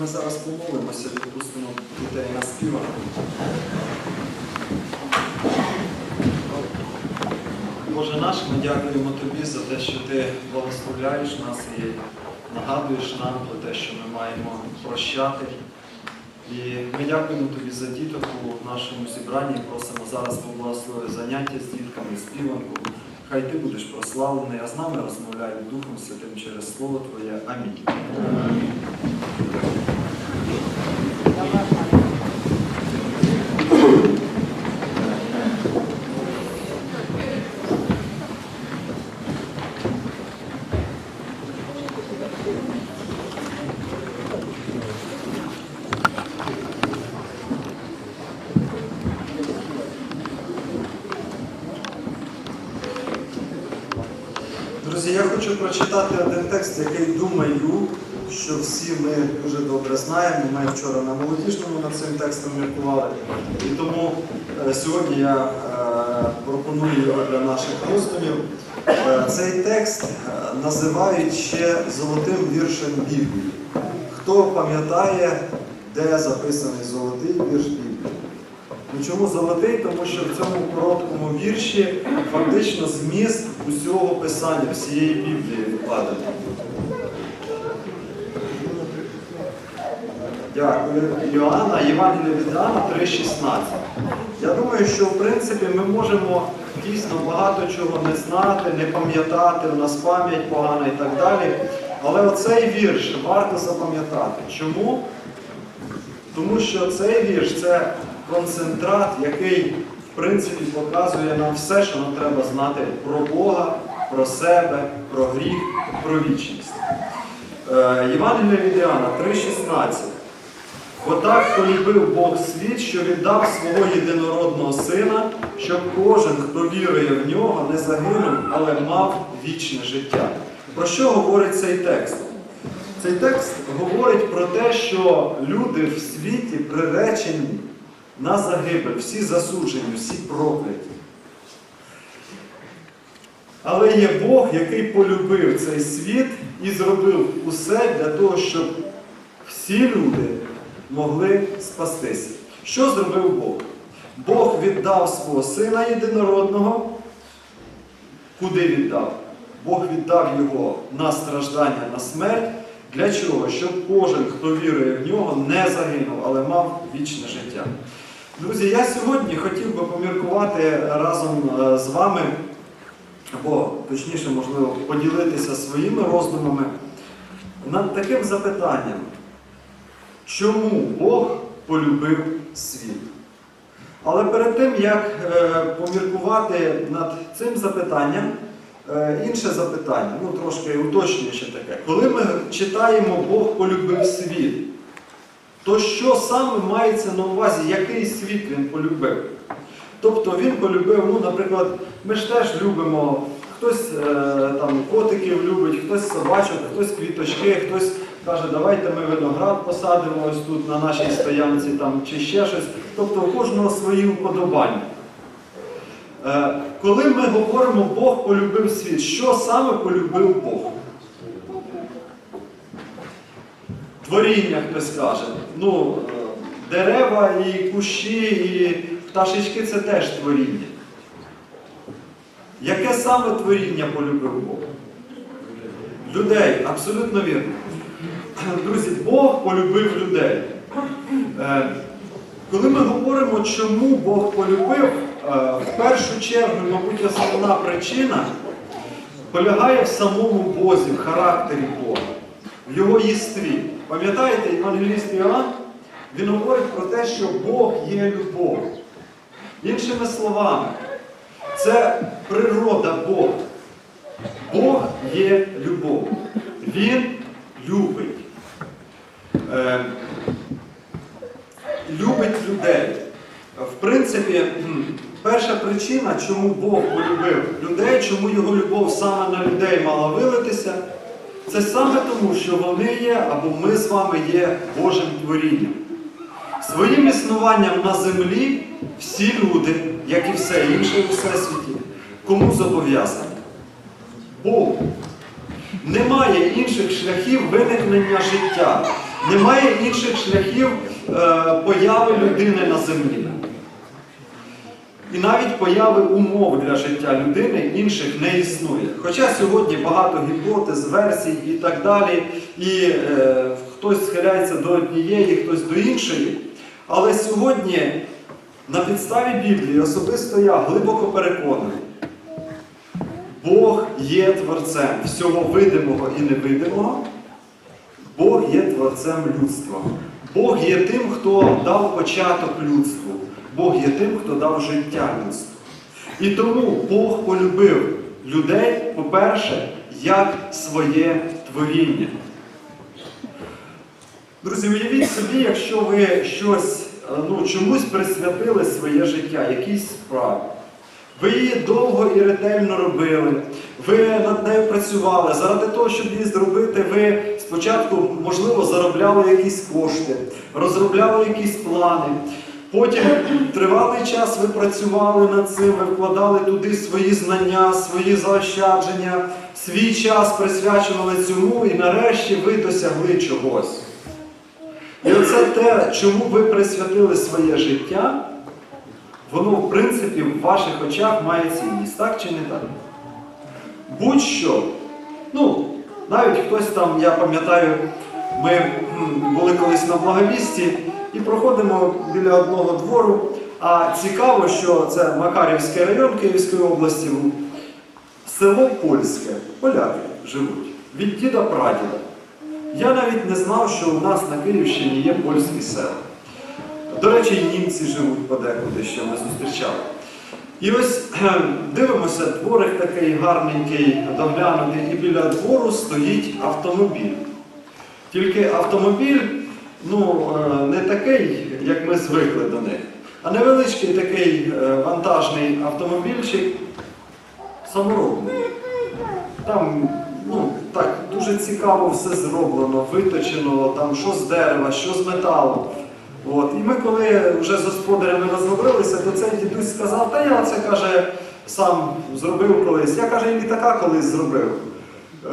ми зараз помолимося, відпустимо дітей на співанку. Боже наш, ми дякуємо Тобі за те, що Ти благословляєш нас і нагадуєш нам про те, що ми маємо прощати. І ми дякуємо Тобі за діток у нашому зібранні. Просимо зараз поблагослови заняття з дітками, співанку. Хай ти будеш прославлений, а з нами розмовляй Духом Святим через Слово Твоє. Амінь. Друзі, я хочу прочитати один текст, який думаю, що всі ми дуже добре знаємо. Ми вчора на молодіжному над цим текстом міркували. І тому е, сьогодні я е, пропоную його для наших роздумів. Е, цей текст називають ще золотим віршем Біблії. Хто пам'ятає, де записаний золотий вірш Біблії? Ну, чому золотий? Тому що в цьому короткому вірші фактично зміст усього писання, всієї Біблії вкладений. Дякую. Йоанна, Євангелія від Іоанна 3,16. Я думаю, що в принципі ми можемо дійсно багато чого не знати, не пам'ятати, у нас пам'ять погана і так далі. Але оцей вірш варто запам'ятати. Чому? Тому що цей вірш це концентрат, який в принципі показує нам все, що нам треба знати про Бога, про себе, про гріх, про вічність. Е, Євангелія від Іоанна 3,16. Отак полюбив Бог світ, що віддав свого єдинородного сина, щоб кожен, хто вірує в нього, не загинув, але мав вічне життя. Про що говорить цей текст? Цей текст говорить про те, що люди в світі приречені на загибель, всі засуджені, всі прокляті. Але є Бог, який полюбив цей світ і зробив усе для того, щоб всі люди могли спастися. Що зробив Бог? Бог віддав свого сина єдинородного. Куди віддав? Бог віддав його на страждання, на смерть. Для чого? Щоб кожен, хто вірує в нього, не загинув, але мав вічне життя. Друзі, я сьогодні хотів би поміркувати разом е, з вами, або точніше, можливо, поділитися своїми роздумами над таким запитанням. Чому Бог полюбив світ? Але перед тим, як е, поміркувати над цим запитанням, е, інше запитання, ну трошки уточнююче таке. Коли ми читаємо Бог полюбив світ, то що саме мається на увазі, який світ він полюбив? Тобто він полюбив, ну, наприклад, ми ж теж любимо, хтось е, там котиків любить, хтось собачок, хтось квіточки, хтось каже, давайте ми виноград посадимо ось тут на нашій стоянці там, чи ще щось. Тобто у кожного свої вподобання. Е, коли ми говоримо Бог полюбив світ, що саме полюбив Бог? Творіння хтось каже. Ну, е, дерева і кущі, і пташечки це теж творіння. Яке саме творіння полюбив Бог? Людей, абсолютно вірно. Друзі, Бог полюбив людей. Е, Коли ми говоримо, чому Бог полюбив, е, в першу чергу, мабуть, основна причина полягає в самому Бозі, в характері Бога, в його єстві. Пам'ятаєте, Євангеліст Іоанн, він говорить про те, що Бог є любов. Іншими словами, це природа Бога. Бог є любов. Він любить. Е, любить людей. В принципі, перша причина, чому Бог полюбив людей, чому його любов саме на людей мала вилитися, це саме тому, що вони є або ми з вами є Божим творінням. Своїм існуванням на землі всі люди, як і все інше у всесвіті, кому зобов'язані? Богу. Немає інших шляхів виникнення життя. Немає інших шляхів е, появи людини на землі. І навіть появи умов для життя людини інших не існує. Хоча сьогодні багато гіпотез, версій і так далі, і е, хтось схиляється до однієї, хтось до іншої. Але сьогодні на підставі Біблії особисто я глибоко переконаний, Бог є творцем всього видимого і невидимого. Бог є творцем людства. Бог є тим, хто дав початок людству. Бог є тим, хто дав життя людству. І тому Бог полюбив людей, по-перше, як своє творіння. Друзі, уявіть собі, якщо ви щось е, ну, чомусь присвятили своє життя, якійсь справі. Ви її довго і ретельно робили, ви над нею працювали. Заради того, щоб її зробити, ви спочатку, можливо, заробляли якісь кошти, розробляли якісь плани. Потім тривалий час ви працювали над цим, ви вкладали туди свої знання, свої заощадження, свій час присвячували цьому, і нарешті ви досягли чогось. І оце те, чому ви присвятили своє життя, воно, в принципі, в ваших очах має цінність, так чи не так? Будь-що. Ну, навіть хтось там, я пам'ятаю, ми були колись на благовісті і проходимо біля одного двору. А цікаво, що це Макарівський район Київської області, село Польське, поляки живуть, від діда прадіда. Я навіть не знав, що у нас на Київщині є польські села. До речі, і німці живуть подекуди, що ми зустрічали. І ось дивимося, дворик такий гарненький, доглянутий, і біля двору стоїть автомобіль. Тільки автомобіль ну, е, не такий, як ми звикли до них, а невеличкий такий е, вантажний автомобільчик саморобний. Там ну, так, дуже цікаво все зроблено, виточено, там що з дерева, що з металу. От. І ми, коли вже з господарями розговорилися, то цей дідусь сказав, та я це каже, сам зробив колись. Я каже, і літака колись зробив.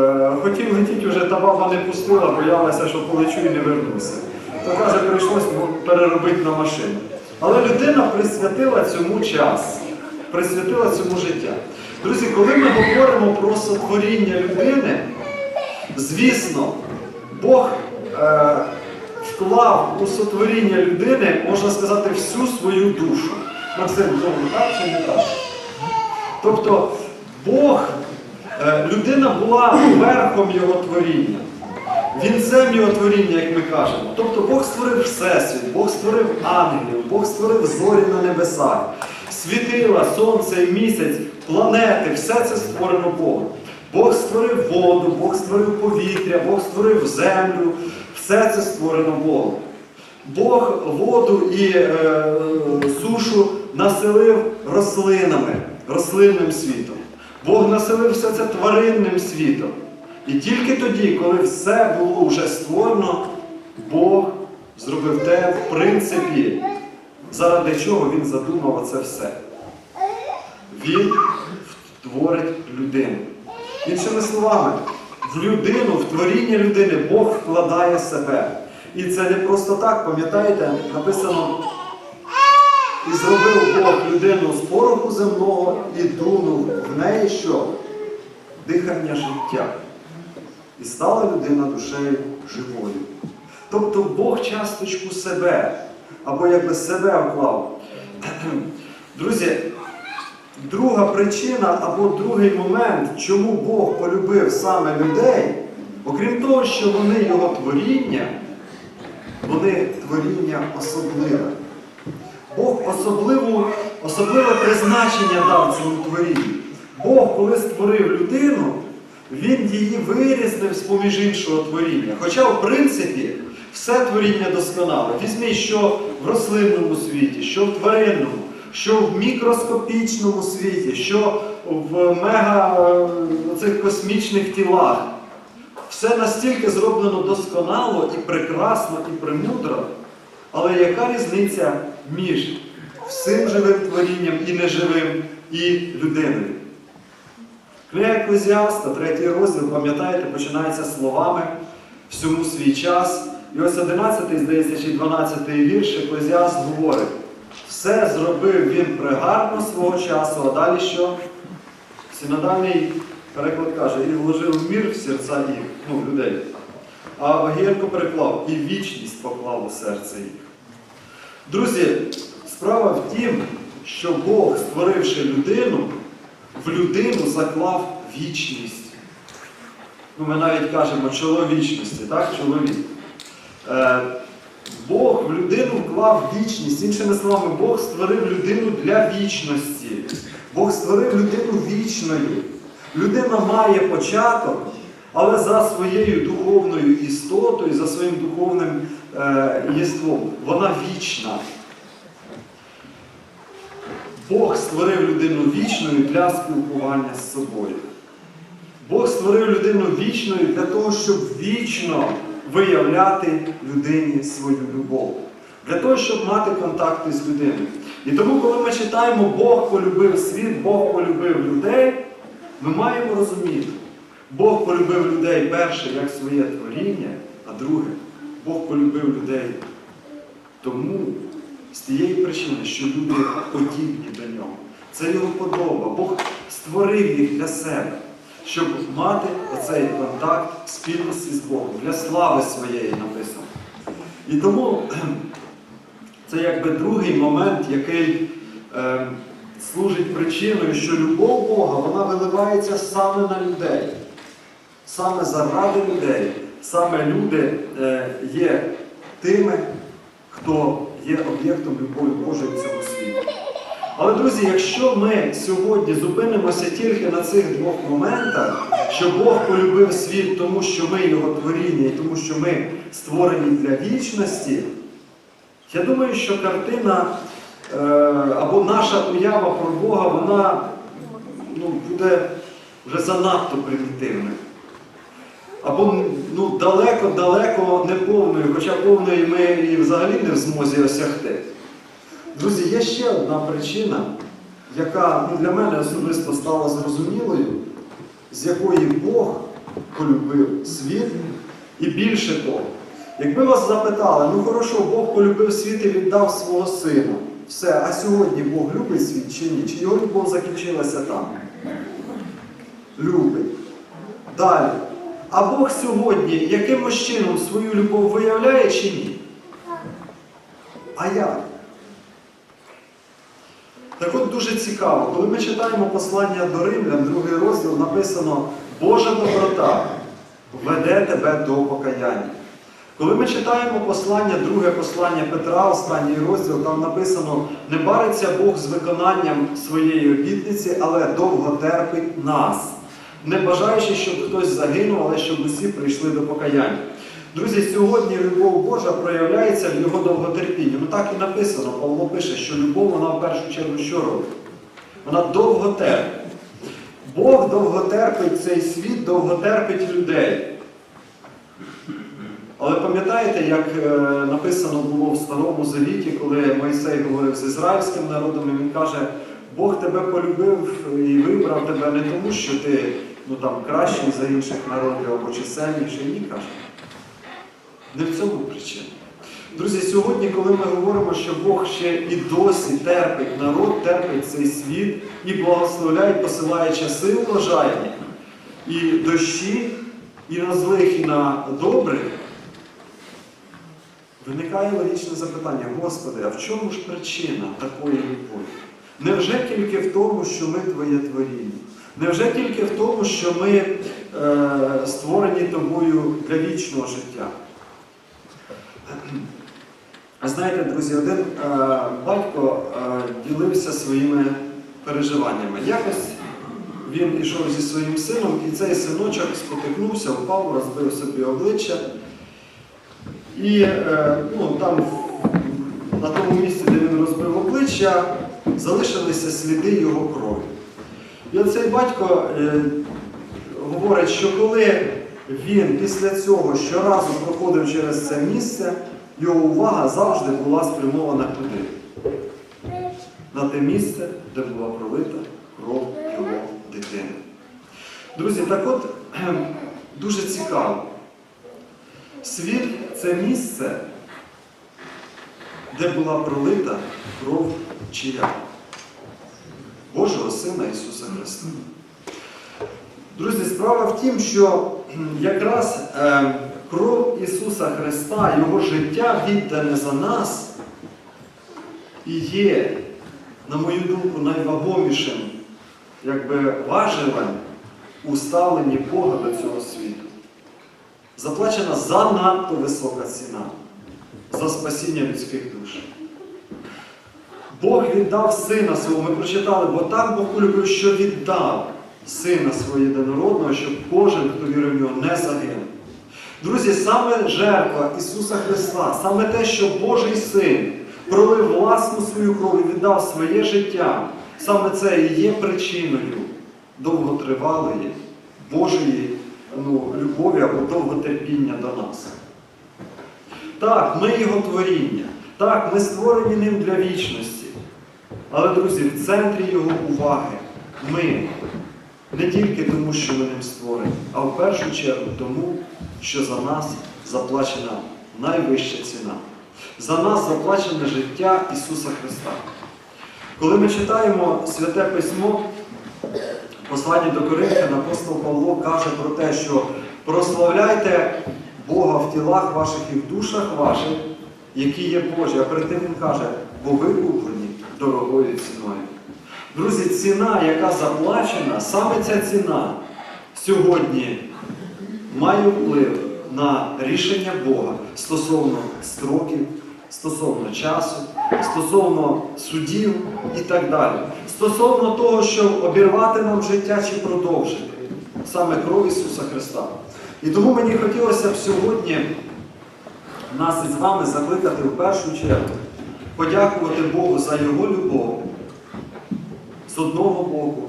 Е, хотів летіти вже, та баба не пустила, боялася, що полечу і не вернуся. То каже, прийшлось переробити на машину. Але людина присвятила цьому час, присвятила цьому життя. Друзі, коли ми говоримо про сотворіння людини, звісно, Бог е, вклав у сотворіння людини, можна сказати, всю свою душу. Максим, знову так чи не так? Тобто Бог, е, людина була верхом його творіння. Вінцем його творіння, як ми кажемо. Тобто Бог створив Всесвіт, Бог створив ангелів, Бог створив зорі на небесах, світила, сонце місяць, планети, все це створено Богом. Бог створив воду, Бог створив повітря, Бог створив землю, все це створено Богом. Бог воду і е, сушу населив рослинами, рослинним світом. Бог населив все це тваринним світом. І тільки тоді, коли все було вже створено, Бог зробив те, в принципі, заради чого Він задумав оце все. Він творить людину. Іншими словами, в людину, в творіння людини Бог вкладає себе. І це не просто так, пам'ятаєте, написано, і зробив Бог людину з пороху земного і дунув в неї що? Дихання життя. І стала людина душею живою. Тобто Бог часточку себе, або якби себе вклав. Друзі, друга причина або другий момент, чому Бог полюбив саме людей, окрім того, що вони його творіння, вони творіння особливе. Бог особливу, особливе призначення дав цьому творінню. Бог, коли створив людину, він її вирізнив з поміж іншого творіння. Хоча, в принципі, все творіння досконале. Візьміть, що в рослинному світі, що в тваринному, що в мікроскопічному світі, що в мега е, цих космічних тілах. Все настільки зроблено досконало і прекрасно, і премудро. Але яка різниця між всім живим творінням і неживим, і людиною? Книга Еклезіаста, третій розділ, пам'ятаєте, починається словами всьому свій час, І ось 11, здається, чи 12 вірш Еклезіаст говорить, все зробив він пригарно свого часу, а далі що? Синодальний переклад каже, і вложив мір в серця їх, ну, людей. А Огірко переклав, і вічність поклав у серце їх. Друзі, справа в тім, що Бог, створивши людину, в людину заклав вічність. Ну, ми навіть кажемо чоловічності, так? Чоловік. Е, Бог в людину вклав вічність. Іншими словами, Бог створив людину для вічності. Бог створив людину вічною. Людина має початок, але за своєю духовною істотою, за своїм духовним е, єством, вона вічна. Бог створив людину вічною для спілкування з собою. Бог створив людину вічною для того, щоб вічно виявляти людині свою любов. Для того, щоб мати контакти з людиною. І тому, коли ми читаємо Бог полюбив світ, Бог полюбив людей, ми маємо розуміти, Бог полюбив людей перше як своє творіння, а друге, Бог полюбив людей тому, з тієї причини, що люди подібні до нього. Це його подоба. Бог створив їх для себе, щоб мати оцей контакт, спільність із Богом, для слави своєї написано. І тому це якби другий момент, який е, служить причиною, що любов Бога вона виливається саме на людей, саме заради людей. Саме люди е, є тими, хто є об'єктом любові Божої в світі. Але, друзі, якщо ми сьогодні зупинимося тільки на цих двох моментах, що Бог полюбив світ, тому що ми його творіння і тому, що ми створені для вічності, я думаю, що картина е, або наша уява про Бога, вона ну, буде вже занадто примітивною. Або ну, далеко-далеко не повною, хоча повної ми і взагалі не в змозі осягти. Друзі, є ще одна причина, яка ну, для мене особисто стала зрозумілою, з якої Бог полюбив світ. І більше того, якби вас запитали, ну хорошо, Бог полюбив світ і віддав свого сина. Все, а сьогодні Бог любить світ чи ні? Чи його любов закінчилася там? Любить. Далі. А Бог сьогодні якимось чином свою любов виявляє чи ні? А як? Так от дуже цікаво, коли ми читаємо послання до Римлян, другий розділ, написано Божа доброта веде тебе до покаяння. Коли ми читаємо послання, друге послання Петра, останній розділ, там написано, не бариться Бог з виконанням своєї обітниці, але довго терпить нас, не бажаючи, щоб хтось загинув, але щоб усі прийшли до покаяння. Друзі, сьогодні любов Божа проявляється в його довготерпінні. Ну так і написано, Павло пише, що любов вона в першу чергу що робить? Вона довго терпить. Бог довго терпить цей світ, довго терпить людей. Але пам'ятаєте, як е, написано було в Старому Завіті, коли Мойсей говорив з ізраїльським народом, і він каже, Бог тебе полюбив і вибрав тебе не тому, що ти ну, там, кращий за інших народів або чисельніший, ні, каже. Не в цьому причина. Друзі, сьогодні, коли ми говоримо, що Бог ще і досі терпить народ, терпить цей світ і благословляє, посилає часи урожайні, і дощі, і на злих, і на добрих, виникає логічне запитання, Господи, а в чому ж причина такої любові? Невже тільки в тому, що ми Твоє творіння? Невже тільки в тому, що ми е, створені тобою для вічного життя? А знаєте, друзі, один е, батько е, ділився своїми переживаннями. Якось він ішов зі своїм сином, і цей синочок спотикнувся, впав, розбив собі обличчя. І е, ну, там, на тому місці, де він розбив обличчя, залишилися сліди його крові. І оцей батько е, говорить, що коли він після цього щоразу проходив через це місце, його увага завжди була спрямована туди, на те місце, де була пролита кров його дитини. Друзі, так от дуже цікаво. Світ це місце, де була пролита кров чия? Божого Сина Ісуса Христа. Друзі, справа в тім, що якраз е, кров Ісуса Христа, Його життя віддане за нас і є, на мою думку, найвагомішим якби, важелем у ставленні Бога до цього світу. Заплачена занадто висока ціна за спасіння людських душ. Бог віддав сина свого, ми прочитали, бо так Бог полюбив, що віддав сина свого єдинородного, щоб кожен, хто вірив в нього, не загинув. Друзі, саме жертва Ісуса Христа, саме те, що Божий син пролив власну свою кров і віддав своє життя, саме це і є причиною довготривалої Божої ну, любові або довготерпіння до нас. Так, ми його творіння. Так, ми створені ним для вічності. Але, друзі, в центрі його уваги ми не тільки тому, що ми ним створені, а в першу чергу тому, що за нас заплачена найвища ціна. За нас заплачене життя Ісуса Христа. Коли ми читаємо Святе Письмо, посланні до Коринфян, апостол Павло каже про те, що прославляйте Бога в тілах ваших і в душах ваших, які є Божі. А перед тим він каже, бо ви куплені дорогою ціною. Друзі, ціна, яка заплачена, саме ця ціна сьогодні має вплив на рішення Бога стосовно строків, стосовно часу, стосовно судів і так далі. Стосовно того, щоб обірвати нам життя чи продовжити саме кров Ісуса Христа. І тому мені хотілося б сьогодні нас із вами закликати в першу чергу, подякувати Богу за Його любов з одного боку,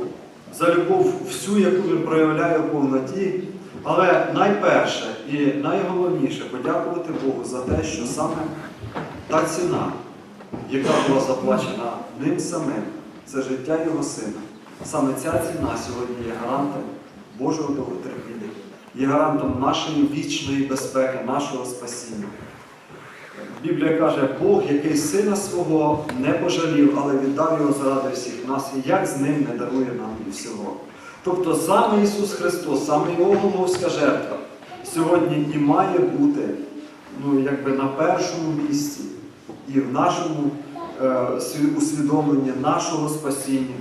за любов всю, яку він проявляє в повноті. Але найперше і найголовніше подякувати Богу за те, що саме та ціна, яка була заплачена ним самим, це життя Його сина. Саме ця ціна сьогодні є гарантом Божого довготерпіння, є гарантом нашої вічної безпеки, нашого спасіння. Біблія каже, Бог, який сина свого не пожалів, але віддав його заради всіх нас, і як з ним не дарує нам і всього. Тобто саме Ісус Христос, саме Його головська жертва сьогодні і має бути ну, якби на першому місці і в нашому е, усвідомленні нашого спасіння,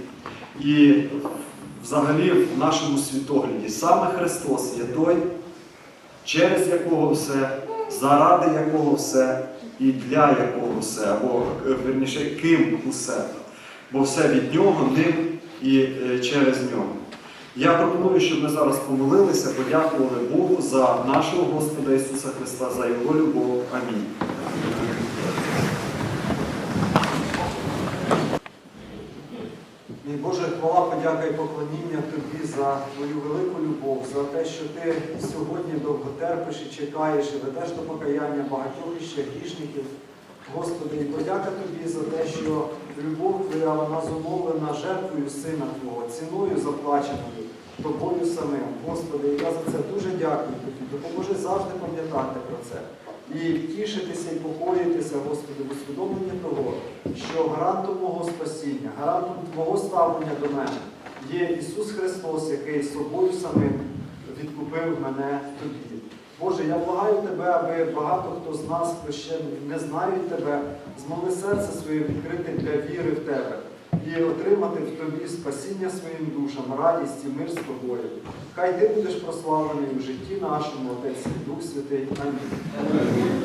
і взагалі в нашому світогляді. Саме Христос є той, через якого все, заради якого все і для якого все, або е, верніше, ким усе. Бо все від нього, ним і е, через нього. Я пропоную, щоб ми зараз помолилися, подякували Богу за нашого Господа Ісуса Христа, за Його любов. Амінь. Подяка і поклоніння Тобі за Твою велику любов, за те, що Ти сьогодні довго терпиш і чекаєш, і ведеш до покаяння багатьох іще грішників. Господи, і подяка Тобі за те, що любов Твоя вона зумовлена жертвою Сина Твого, ціною заплаченою Тобою самим. Господи, я за це дуже дякую Тобі. Допоможи завжди пам'ятати про це. І тішитися і покоїтися, Господи, в усвідомленні того, що гарантом мого спасіння, гарантом Твого ставлення до мене є Ісус Христос, який собою самим відкупив мене Тобі. Боже, я благаю Тебе, аби багато хто з нас, хто ще не знають Тебе, змогли серце своє відкрити для віри в Тебе і отримати в Тобі спасіння своїм душам, радість і мир з тобою. Хай Ти будеш прославлений у житті нашому, Отець і Дух Святий. Амінь.